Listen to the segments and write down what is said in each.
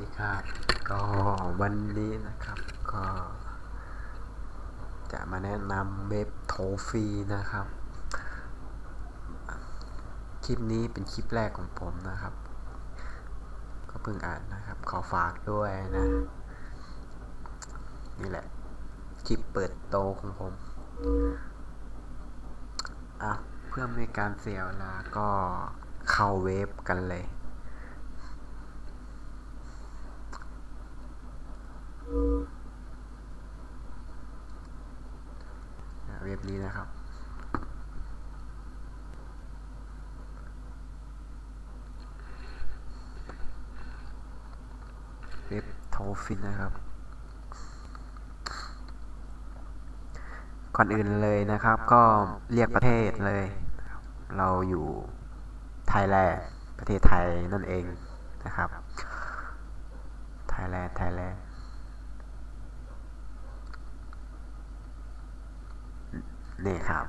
ดีครับก็วันนี้นะครับก็จะมาแนะนำเว็บโทฟีนะครับ คลิปนี้เป็นคลิปแรกของผมนะครับ ก็เพิ่งอ่านนะครับ ขอฝากด้วยนะ นี่แหละ คลิปเปิดโตของผม อะ เพื่อไม่การเสียเวลาก็เข้าเว็บกันเลย บนี้นะครับ เว็บโทฟินนะครับ ก่อนอื่นเลยนะครับ ก็เรียกประเทศเลย เราอยู่ไทยแลนด์ประเทศไทยนั่นเองนะครับ ไทยแลนด์ไทยแลนด์ นี่ครับ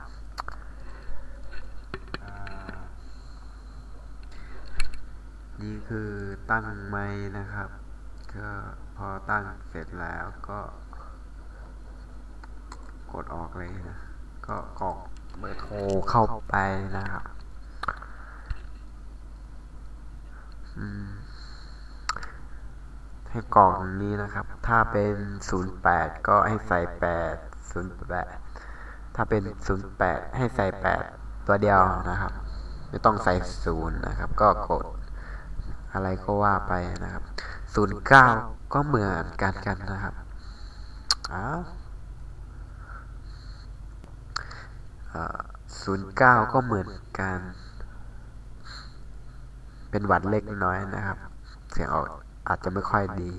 นี่คือตั้งไม้นะครับ ก็พอตั้งเสร็จแล้วก็ กดออกเลยนะ ก็กรอกเบอร์โทรเข้าไปนะครับให้กรอกอย่างนี้นะครับ ถ้าเป็น 08 ก็ให้ใส่ 8 08 ถ้าเป็น 08 ให้ใส่ 8 ตัวเดียวนะครับ ไม่ต้องใส่ 0 นะครับ ก็กดอะไรก็ว่าไปนะครับ 09 ก็เหมือนกันกันนะครับอ้าวศูนย์เก้าก็เหมือนกัน เป็นหวัดเล็กน้อยนะครับ เสียงออกอาจจะไม่ค่อยดี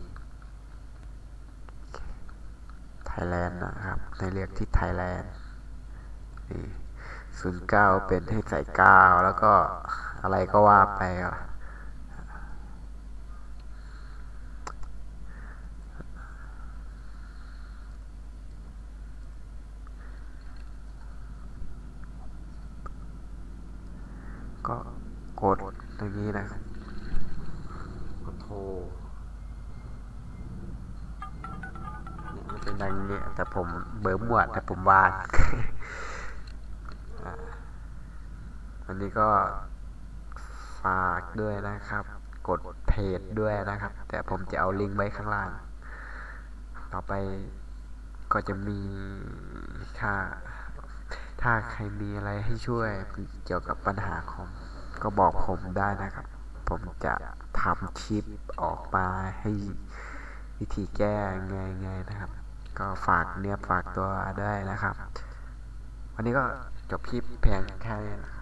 ไทยแลนด์นะครับ ในเรียกที่ไทยแลนด์ ศูนย์เก้าเป็นให้ใส่เก้าแล้วก็อะไรก็ว่าไปก็กดอย่างนี้นะกดโทรเนี่ยมันเป็นดังนี้แต่ผมเบอร์หมวดแต่ผมวาด อันนี้ก็ฝากด้วยนะครับ กดเพจด้วยนะครับ แต่ผมจะเอาลิงก์ไว้ข้างล่าง ต่อไปก็จะมีค่าถ้าใครมีอะไรให้ช่วยเกี่ยวกับปัญหาของก็บอกผมได้นะครับ ผมจะทำคลิปออกมาให้วิธีแก้ไงๆนะครับ ก็ฝากเนื้อฝากตัวด้วยนะครับ วันนี้ก็จบคลิปเพียงแค่นี้นะครับ